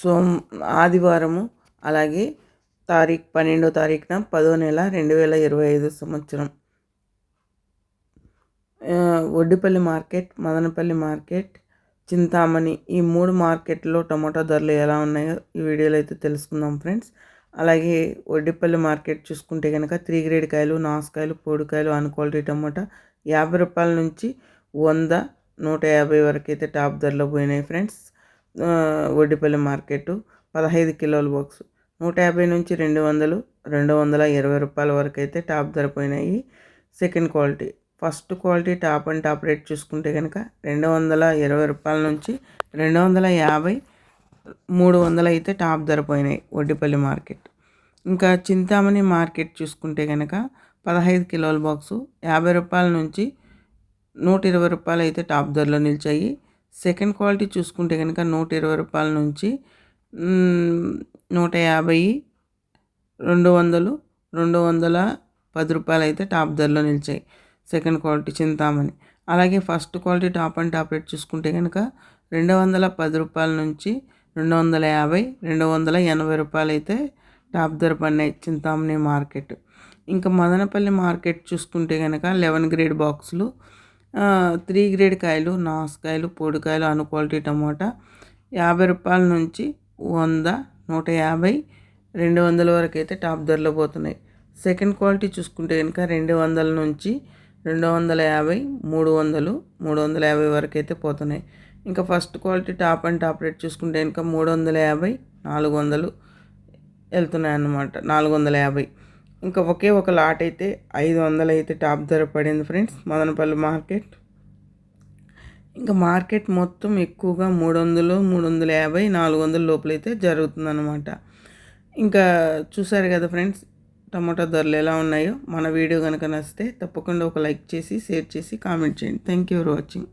సోమ ఆదివారము అలాగే తారీఖు పన్నెండో తారీఖున పదో నెల రెండు వేల ఇరవై ఐదు సంవత్సరం. ఒడ్డిపల్లి మార్కెట్ మదనపల్లి మార్కెట్ చింతామణి ఈ మూడు మార్కెట్లో టమాటా ధరలు ఎలా ఉన్నాయో ఈ వీడియోలో అయితే తెలుసుకుందాం ఫ్రెండ్స్. అలాగే ఒడ్డిపల్లి మార్కెట్ చూసుకుంటే కనుక త్రీ గ్రేడ్ కాయలు నాసుకాయలు పొడికాయలు అన్ క్వాలిటీ టమాటా యాభై రూపాయల నుంచి వంద నూట యాభై వరకు అయితే టాప్ ధరలో పోయినాయి ఫ్రెండ్స్. ఒడ్డిపల్లి మార్కెట్ పదహైదు కిలోల బాక్స్. నూట యాభై నుంచి రెండు వందలు రెండు వందల ఇరవై రూపాయల వరకు అయితే టాప్ ధర పోయినాయి. Second quality. First quality top and top rate చూసుకుంటే కనుక రెండు వందల ఇరవై రూపాయల నుంచి రెండు వందల యాభై మూడు వందలు అయితే టాప్ ధర పోయినాయి ఒడ్డిపల్లి మార్కెట్. ఇంకా చింతామణి మార్కెట్ చూసుకుంటే కనుక పదహైదు కిలోల బాక్సు యాభై రూపాయల నుంచి నూట ఇరవై రూపాయలు అయితే టాప్ ధరలో నిలిచాయి. సెకండ్ క్వాలిటీ చూసుకుంటే కనుక నూట ఇరవై రూపాయల నుంచి నూట యాభై రెండు వందలు రెండు వందల పది రూపాయలు అయితే టాప్ ధరలో నిలిచాయి సెకండ్ క్వాలిటీ చింతామణి. అలాగే first quality top and top rate చూసుకుంటే కనుక రెండు వందల పది రూపాయల నుంచి రెండు వందల యాభై రెండు వందల ఎనభై రూపాయలు అయితే టాప్ ధర పడినాయి చింతామణి మార్కెట్. ఇంకా మదనపల్లి మార్కెట్ చూసుకుంటే కనుక లెవెన్ గ్రేడ్ బాక్సులు త్రీ గ్రేడ్ కాయలు నాసుకాయలు పొడికాయలు అను క్వాలిటీ టమోటా యాభై రూపాయల నుంచి వంద నూట యాభై రెండు వందల వరకు అయితే టాప్ ధరలో పోతున్నాయి. సెకండ్ క్వాలిటీ చూసుకుంటే కనుక రెండు వందల నుంచి రెండు వందల యాభై మూడు వందలు మూడు వందల యాభై వరకు అయితే పోతున్నాయి. ఇంకా first quality top and top rate చూసుకుంటే కనుక మూడు వందల యాభై నాలుగు వందలు వెళ్తున్నాయి అన్నమాట నాలుగు వందల యాభై. ఇంకా ఒకే ఒక లాట్ అయితే ఐదు వందలు అయితే టాప్ ధర పడింది ఫ్రెండ్స్ మదనపల్లి మార్కెట్. ఇంకా మార్కెట్ మొత్తం ఎక్కువగా మూడు వందలు మూడు వందల యాభై నాలుగు వందల లోపలైతే జరుగుతుందన్నమాట. ఇంకా చూసారు కదా ఫ్రెండ్స్ టమాటా ధరలు ఎలా ఉన్నాయో మన వీడియో కనుక నచ్చితే తప్పకుండా ఒక లైక్ చేసి షేర్ చేసి కామెంట్ చేయండి. Thank you for watching